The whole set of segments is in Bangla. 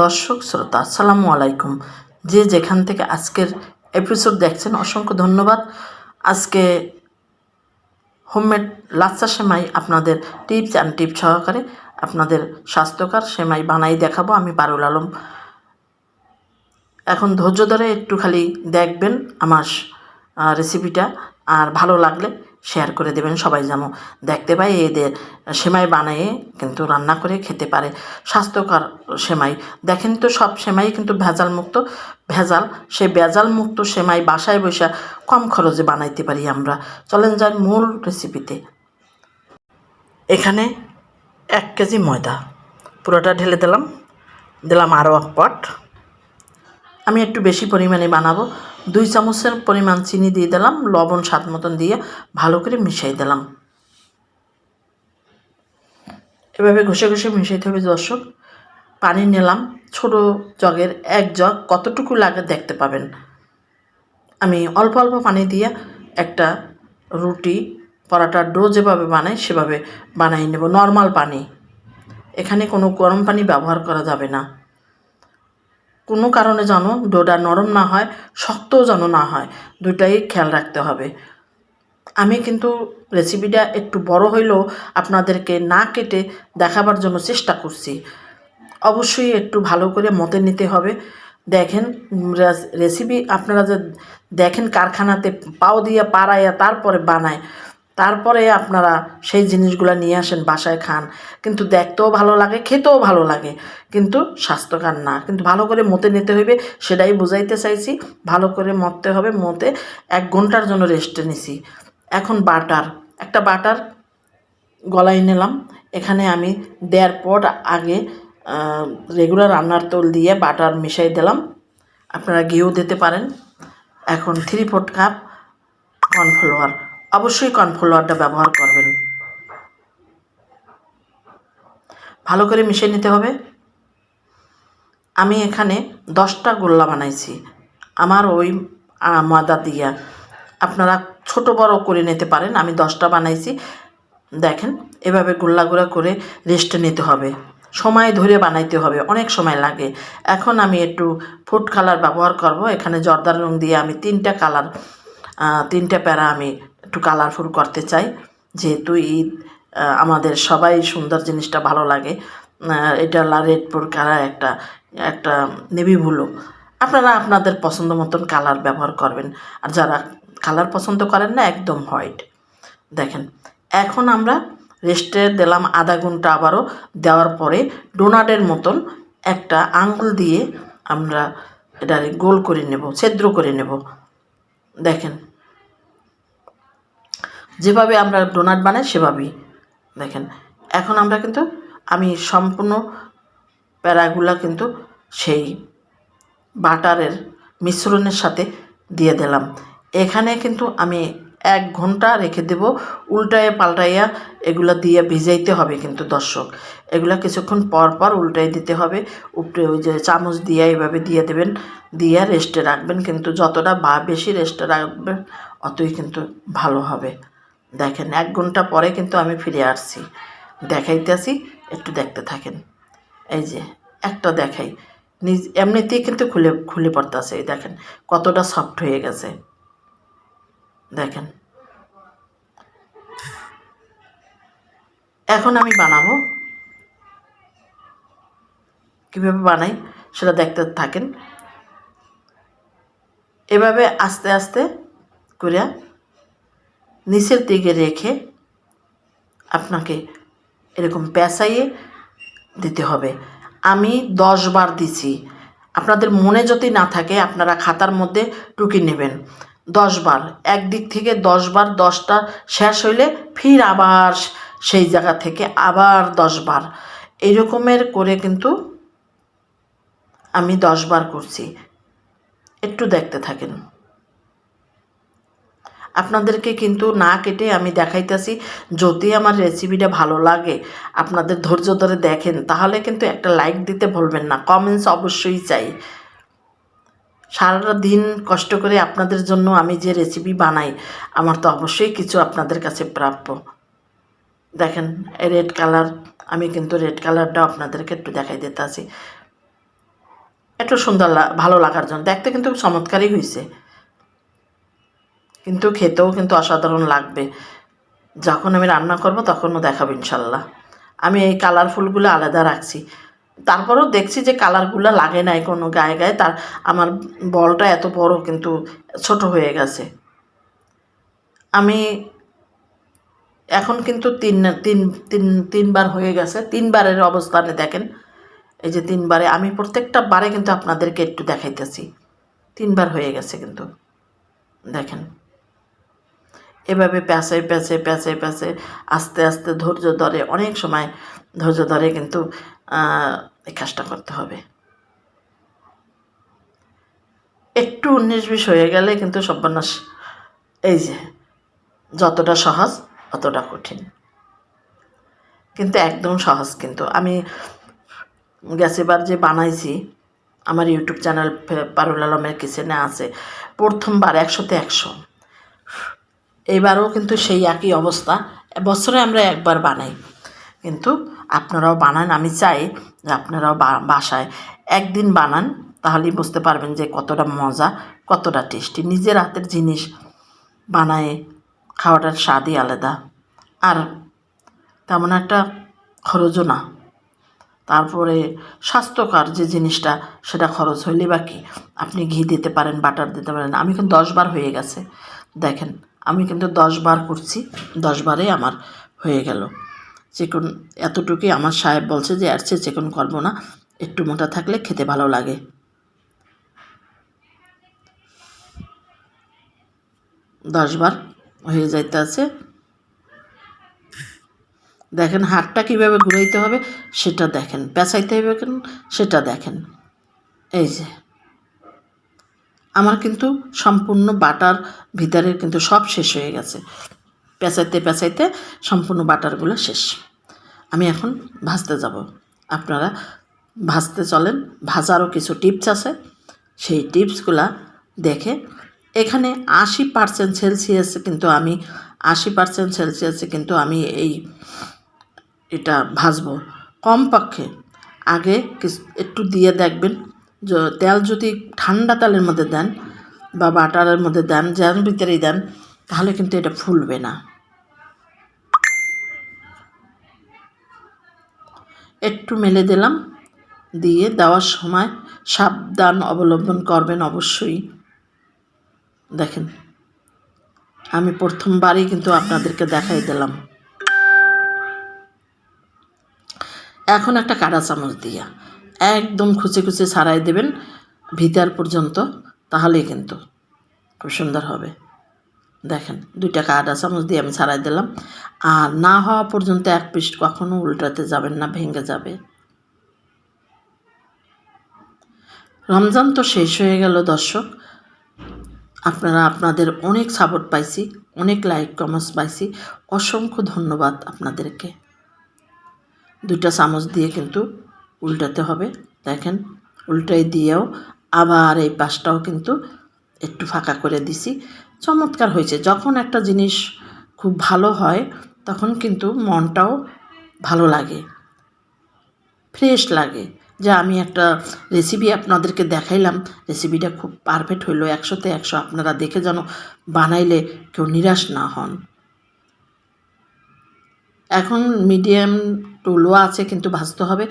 দর্শক, শ্রোতা, আসসালামু আলাইকুম। যে যেখান থেকে আজকের এপিসোড দেখছেন, অসংখ্য ধন্যবাদ। আজকে হোমমেড লাচ্চা সেমাই আপনাদের টিপস অ্যান্ড টিপ সহকারে আপনাদের স্বাস্থ্যকর সেমাই বানাই দেখাবো আমি পারুল আলম। এখন ধৈর্য ধরে একটু খালি দেখবেন আমার রেসিপিটা আর ভালো লাগলে শেয়ার করে দেবেন। সবাই যেন দেখতে পাই এদের সেমাই বানিয়ে কিন্তু রান্না করে খেতে পারে। স্বাস্থ্যকর সেমাই। দেখেন তো সব সেমাই কিন্তু ভেজাল মুক্ত ভেজাল, সেই ভেজাল মুক্ত সেমাই বাসায় বসে কম খরচে বানাইতে পারি আমরা। চলেন যাই মূল রেসিপিতে এখানে এক কেজি ময়দা। পুরোটা ঢেলে দিলাম। দিলাম আরও এক পট। আমি একটু বেশি পরিমাণে বানাবো। দুই চামচের পরিমাণ চিনি দিয়ে দিলাম, লবণ স্বাদ মতন দিয়ে ভালো করে মিশিয়ে দিলাম। এভাবে ঘষে ঘষে মিশাইতে হবে দর্শক। পানি নিলাম, ছোট জগের এক জগ কতটুকু লাগে দেখতে পাবেন। আমি অল্প অল্প পানি দিয়ে একটা রুটি পরাটার ডো যেভাবে বানাই সেভাবে বানাই নেব, নর্মাল পানি। এখানে কোনো গরম পানি ব্যবহার করা যাবে না। কোনো কারণে যেন ডোডা নরম না হয়, শক্তও যেন না হয় দুটাই খেয়াল রাখতে হবে। আমি কিন্তু রেসিপিটা একটু বড় হইলেও আপনাদেরকে না কেটে দেখাবার জন্য চেষ্টা করছি। অবশ্যই একটু ভালো করে মতে নিতে হবে। দেখেন রেসিপি আপনারা যে দেখেন কারখানাতে পাও দিয়ে, পাড়াইয়া, তারপরে বানায়। তারপরে আপনারা সেই জিনিসগুলো নিয়ে আসেন, বাসায় খান। কিন্তু দেখতেও ভালো লাগে, খেতেও ভালো লাগে। কিন্তু স্বাস্থ্যকর না। কিন্তু ভালো করে মতে নিতে হবে সেটাই বুঝাইতে চাইছি। ভালো করে মতে হবে, মতে এক ঘণ্টার জন্য রেস্টে নিছি। এখন বাটার। একটা বাটার গলায় নিলাম। এখানে আমি দেড় পট আগে রেগুলার রান্নার তোল দিয়ে বাটার মিশাই দিলাম। আপনারা ঘিও দিতে পারেন। এখন থ্রি ফোর্থ কাপ কর্নফ্লাওয়ার অবশ্যই কর্নফ্লাওয়ারটা ব্যবহার করবেন। ভালো করে মিশিয়ে নিতে হবে। আমি এখানে দশটা গোল্লা বানাইছি। আমার ওই ময়দা দিয়া। আপনারা ছোট বড় করে নিতে পারেন, আমি দশটা বানাইছি। দেখেন, এভাবে গোল্লা গোলা করে রেস্টে নিতে হবে। সময় ধরে বানাইতে হবে, অনেক সময় লাগে। এখন আমি একটু ফুড কালার ব্যবহার করব। এখানে জর্দার রং দিয়ে আমি তিনটা কালার তিনটা প্যারা আমি একটু কালারফুল করতে চাই। যেহেতু ঈদ আমাদের সবাই সুন্দর জিনিসটা ভালো লাগে। এটা রেড পুর কালার একটা একটা নেভি ব্লু আপনারা আপনাদের পছন্দ মতন কালার ব্যবহার করবেন। আর যারা কালার পছন্দ করেন না, একদম হোয়াইট দেখেন, এখন আমরা রেস্টে দিলাম আধা ঘণ্টা আবারও। দেওয়ার পরে ডোনাটের মতন একটা আঙুল দিয়ে আমরা এটা গোল করে নেব, ছিদ্র করে নেব। দেখেন যেভাবে আমরা ডোনাট বানাই, সেভাবেই। দেখেন, এখন আমরা কিন্তু, আমি সম্পূর্ণ প্যারাগুলা কিন্তু সেই বাটারের মিশ্রণের সাথে দিয়ে দিলাম। এখানে কিন্তু আমি এক ঘণ্টা রেখে দেব, উল্টায় পাল্টাইয়া এগুলা দিয়ে ভিজাইতে হবে কিন্তু দর্শক। এগুলা কিছুক্ষণ পর পর উল্টাই দিতে হবে, উপরে ওই যে চামচ দিয়ে এইভাবে দিয়ে দেবেন, দিয়ে রেস্টে রাখবেন কিন্তু যতটা বা, বেশি রেস্টে রাখবেন, অতই কিন্তু ভালো হবে। দেখেন, এক ঘণ্টা পরে কিন্তু আমি ফিরে আসছি। দেখাইতেছি, একটু দেখতে থাকেন। এই যে, একটা দেখাই। নিজ, এমনিতেই কিন্তু খুলে খুলে পড়তেছে, এই দেখেন, কতটা সফট হয়ে গেছে। দেখেন। এখন আমি বানাবো। কীভাবে বানাই, সেটা দেখতে থাকেন। এভাবে আস্তে আস্তে করে নিচের দিকে রেখে আপনাকে এরকম পেঁচাইয়ে দিতে হবে। আমি দশ বার দিছি। আপনাদের মনে যদি না থাকে, আপনারা খাতার মধ্যে টুকি নেবেন। দশ বার। একদিক থেকে দশ বার, দশটা শেষ হইলে ফির আবার সেই জায়গা থেকে আবার দশ বার। এইরকমের করে কিন্তু আমি দশ বার করছি। একটু দেখতে থাকেন। আপনাদেরকে কিন্তু না কেটে আমি দেখাইতেছি, যদি আমার রেসিপিটা ভালো লাগে, আপনাদের ধৈর্য ধরে দেখেন, তাহলে কিন্তু একটা লাইক দিতে ভুলবেন না কমেন্টস অবশ্যই চাই। সারা দিন কষ্ট করে আপনাদের জন্য আমি যে রেসিপি বানাই, আমার তো অবশ্যই কিছু আপনাদের কাছে প্রাপ্য। দেখেন রেড কালার আমি কিন্তু রেড কালারটা আপনাদেরকে একটু দেখাই দিতে আছি একটু সুন্দর ভালো লাগার জন্য, দেখতে কিন্তু চমৎকারই হয়েছে কিন্তু খেতেও কিন্তু অসাধারণ লাগবে। যখন আমি রান্না করব, তখনও দেখাবো ইনশাল্লাহ। আমি এই কালারফুলগুলো আলাদা রাখছি। তারপরেও দেখছি যে কালারগুলো লাগে নাই কোনো গায়ে গায়ে। তার আমার বলটা এত বড় কিন্তু ছোট হয়ে গেছে। আমি এখন কিন্তু তিন তিন তিন, তিনবার হয়ে গেছে। তিনবারের অবস্থানে দেখেন। এই যে তিনবারে, আমি প্রত্যেকটা বারে কিন্তু আপনাদেরকে একটু দেখাইতেছি। তিনবার হয়ে গেছে কিন্তু। দেখেন। এভাবে প্যাঁচে প্যাঁচে প্যাঁচে প্যাঁচে আস্তে আস্তে ধৈর্য ধরে, অনেক সময় ধৈর্য ধরে কিন্তু এই কাজটা করতে হবে। একটু উনিশ বিশ হয়ে গেলে কিন্তু সর্বনাশ, এই যে, যতটা সহজ অতটা কঠিন। কিন্তু একদম সহজ কিন্তু। আমি গ্যাসেবার যে বানাইছি, আমার ইউটিউব চ্যানেল পারুল আলমের কিচেনে আছে, প্রথমবার একশোতে একশো। এইবারও কিন্তু সেই একই অবস্থা। বছরে আমরা একবার বানাই। কিন্তু আপনারাও বানান, আমি চাই যে আপনারাও বাসায় একদিন বানান, তাহলেই বুঝতে পারবেন যে কতটা মজা, কতটা টেস্টি। নিজের হাতের জিনিস বানায় খাওয়াটার স্বাদই আলাদা। আর তেমন একটা খরচও না। তারপরে স্বাস্থ্যকর যে জিনিসটা, সেটা খরচ হইলে বা কি? আপনি ঘি দিতে পারেন, বাটার দিতে পারেন। আমি কিন্তু দশ বার হয়ে গেছে। দেখেন আমি কিন্তু দশ বার করছি, দশ বারে আমার হয়ে গেল। চিকন এতটুকুই আমার সাহেব বলছে যে এর চেয়ে চিকন করব না, একটু মোটা থাকলে খেতে ভালো লাগে। দশ বার হয়ে যাইতে আছে দেখেন হাতটা কীভাবে ঘুরাইতে হবে, সেটা দেখেন। পেঁচাইতে হবে কেন, সেটা দেখেন। এই যে। আমার কিন্তু সম্পূর্ণ বাটার ভিতরের কিন্তু সব শেষ হয়ে গেছে। পেঁচাইতে পেঁচাইতে সম্পূর্ণ বাটারগুলো শেষ। আমি এখন ভাজতে যাব। আপনারা ভাজতে চলেন। ভাজারও কিছু টিপস আছে। সেই টিপসগুলা দেখে এখানে আশি পার্সেন্ট সেলসিয়াসে কিন্তু আমি, আশি পার্সেন্ট সেলসিয়াসে কিন্তু আমি এই এটা ভাজবো। কমপক্ষে আগে একটু দিয়ে দেখবেন। তেল যদি ঠান্ডা তেলের মধ্যে দেন বা বাটারের মধ্যে দেন যার ভিতরেই দেন, তাহলে কিন্তু এটা ফুলবে না। একটু মেলে দিলাম, দিয়ে দেওয়ার সময় সাবধান অবলম্বন করবেন অবশ্যই। দেখেন, আমি প্রথমবারই কিন্তু আপনাদেরকে দেখাই দিলাম। এখন একটা কাঁটা চামচ দিয়া একদম খুচে খুচে ছাড়াই দেবেন ভিতর পর্যন্ত, তাহলেই কিন্তু খুব সুন্দর হবে। দেখেন, দুইটা কাঁটা চামচ দিয়ে আমি ছাড়াই দিলাম। আর না হওয়া পর্যন্ত এক পিস কখনো উল্টাতে যাবেন না, ভেঙে যাবে। রমজান তো শেষ হয়ে গেল দর্শক। আপনারা, আপনাদের অনেক সাপোর্ট পাইছি, অনেক লাইক কমেন্টস পাইছি। অসংখ্য ধন্যবাদ আপনাদেরকে। দুইটা চামচ দিয়ে কিন্তু উল্টাতে হবে। দেখেন, উল্টাই দিয়েও আবার এই পাশটাও কিন্তু একটু ফাঁকা করে দিছি। চমৎকার হয়েছে। যখন একটা জিনিস খুব ভালো হয়, তখন কিন্তু মনটাও ভালো লাগে, ফ্রেশ লাগে। যে আমি একটা রেসিপি আপনাদেরকে দেখাইলাম, রেসিপিটা খুব পারফেক্ট হইল, একশোতে একশো। আপনারা দেখে যেন বানাইলে কেউ নিরাশ না হন। এখন মিডিয়াম টু লো আছে, কিন্তু ভাজতে হবে।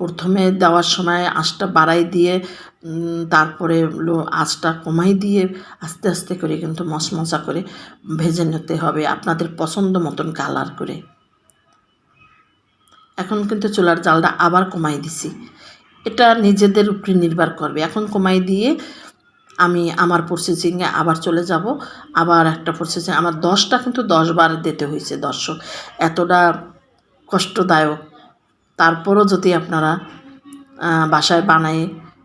প্রথমে দেওয়ার সময় আঁচটা বাড়াই দিয়ে তারপরে আঁচটা কমাই দিয়ে আস্তে আস্তে করে কিন্তু মশমশা করে ভেজে নিতে হবে আপনাদের পছন্দ মতন কালার করে। এখন কিন্তু চুলার জালটা আবার কমাই দিছি। এটা নিজেদের উপরে নির্ভর করবে। এখন কমাই দিয়ে আমি আমার প্রসেসিংয়ে আবার চলে যাব। আবার একটা প্রসেসিং আমার দশটা কিন্তু দশ বার দিতে হয়েছে দর্শক। এতটা কষ্টদায়ক তারপরও যদি আপনারা বাসায় বানাই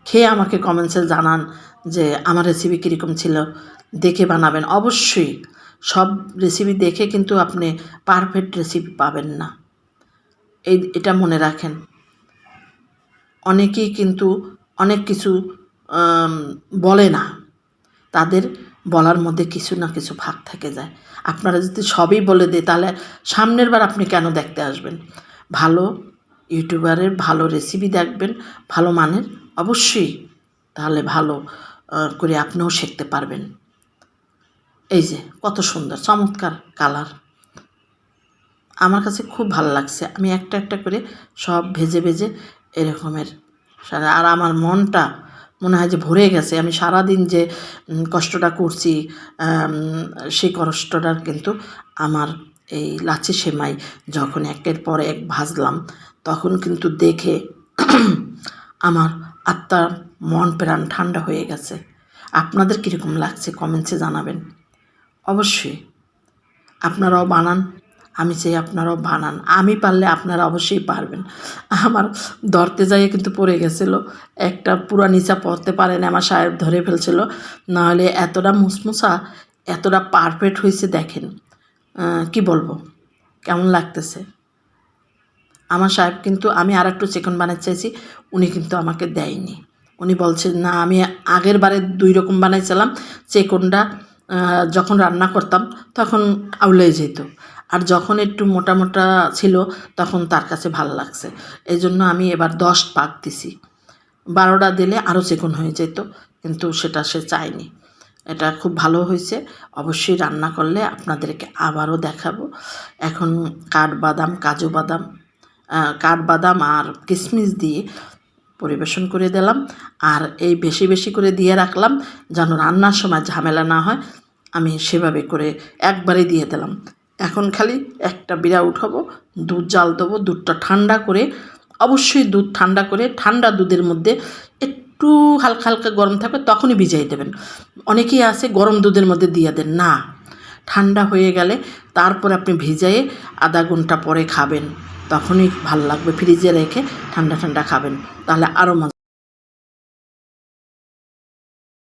খেয়ে আমাকে কমেন্টসে জানান যে আমার রেসিপি কীরকম ছিল, দেখে বানাবেন। অবশ্যই সব রেসিপি দেখে কিন্তু আপনি পারফেক্ট রেসিপি পাবেন না। এই, এটা মনে রাখেন। অনেকেই কিন্তু অনেক কিছু বলে না। তাদের বলার মধ্যে কিছু না কিছু ভাগ থেকে যায়। আপনারা যদি সবই বলে দেয়, তাহলে সামনের বার আপনি কেন দেখতে আসবেন? ভালো ইউটিউবারের ভালো রেসিপি দেখবেন, ভালো মানের, অবশ্যই তাহলে ভালো করে আপনিও শিখতে পারবেন। এই যে, কত সুন্দর, চমৎকার কালার আমার কাছে খুব ভালো লাগছে, আমি একটা একটা করে সব ভেজে ভেজে এরকমের আর আমার মনটা মনে হয় যে ভরে গেছে। আমি সারাদিন যে কষ্টটা করছি সেই কষ্টটা কিন্তু আমার এই লাচি সেমাই যখন একের পর এক ভাজলাম তখন কিন্তু দেখে আমার আত্মার মন, প্রাণ ঠান্ডা হয়ে গেছে। আপনাদের কীরকম লাগছে কমেন্টসে জানাবেন। অবশ্যই আপনারাও বানান, আমি চাই আপনারাও বানান। আমি পারলে আপনারা অবশ্যই পারবেন। আমার ধরতে যাইয়ে কিন্তু পড়ে গেছিল। একটা পুরা নিচা পড়তে পারেন আমার সাহেব ধরে ফেলছিল। নাহলে এতটা মুসমুসা, এতটা পারফেক্ট হয়েছে দেখেন। কি বলব? কেমন লাগতেছে? আমার সাহেব কিন্তু আমি আর একটু চিকেন বানাতে চাইছি, উনি কিন্তু আমাকে দেয়নি। উনি বলছেন না, আমি আগের বারে দুই রকম বানাইছিলাম চিকনটা যখন রান্না করতাম, তখন আউলে যেত। আর যখন একটু মোটা মোটা ছিল, তখন তার কাছে ভালো লাগছে। এই জন্য আমি এবার দশ পাক দিছি। বারোটা দিলে আরও চিকন হয়ে যেত, কিন্তু সেটা সে চায়নি। এটা খুব ভালো হয়েছে। অবশ্যই রান্না করলে আপনাদেরকে আবারও দেখাবো। এখন কাঠবাদাম কাজু বাদাম কাঠবাদাম আর কিশমিশ দিয়ে পরিবেশন করে দিলাম। আর এই বেশি বেশি করে দিয়ে রাখলাম যেন রান্নার সময় ঝামেলা না হয়। আমি সেভাবে করে একবারে দিয়ে দিলাম। এখন খালি একটা বিড়া উঠাবো, দুধ জাল দেবো, দুধটা ঠান্ডা করে, অবশ্যই দুধ ঠান্ডা করে, ঠান্ডা দুধের মধ্যে একটু হালকা হালকা গরম থাকবে তখনই ভিজাই দেবেন। অনেকেই আছে গরম দুধের মধ্যে দিয়ে দেন। না, ঠান্ডা হয়ে গেলে তারপর আপনি ভিজাইয়ে আধা ঘণ্টা পরে খাবেন। তখনই ভালো লাগবে ফ্রিজে রেখে ঠান্ডা ঠান্ডা খাবেন তাহলে আরও মজা